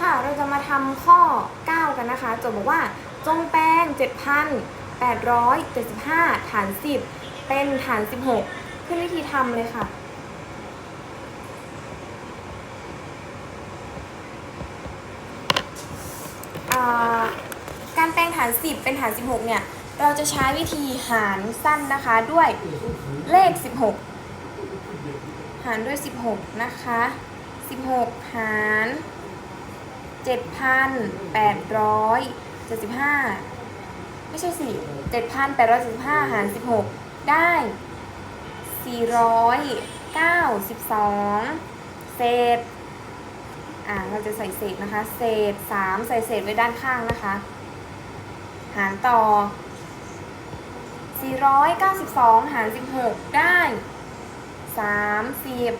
ค่ะ เราจะมาทำข้อ 9 กันนะคะโจทย์บอกว่าจงแปลง 7,875 ฐาน 10 เป็นฐาน 16 ขึ้นวิธีทำเลยค่ะการแปลงฐาน 10 เป็นฐาน 16 เนี่ย เราจะใช้วิธีหารสั้นนะคะด้วยเลข 16 หารด้วย 16 นะคะ 16 หาร 7,875ไม่ใช่สิ7,875หาร16ได้492เศษอ่าเราจะใส่เศษนะคะ เศษ3ใส่เศษไว้ด้านข้างนะคะ หารต่อ 492 หาร 16 ได้ 30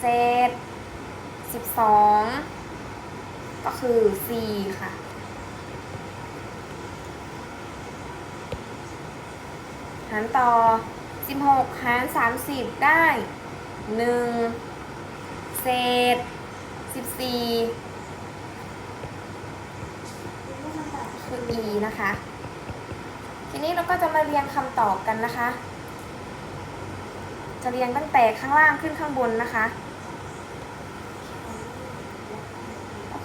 เศษ 12ก็คือ4ค่ะ หารต่อ 16 หาร 30 ได้ 1 เศษ 14 คือ e นะคะ ทีนี้เราก็จะมาเรียงคำตอบกันนะคะ จะเรียงตั้งแต่ข้างล่างขึ้นข้างบนนะคะ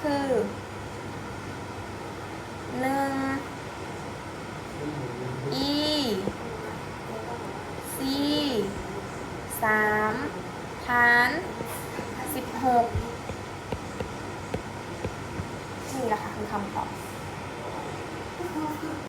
คือหนึ่งอีซีสามฐานสิบหกนี่แหละค่ะคือคำตอบ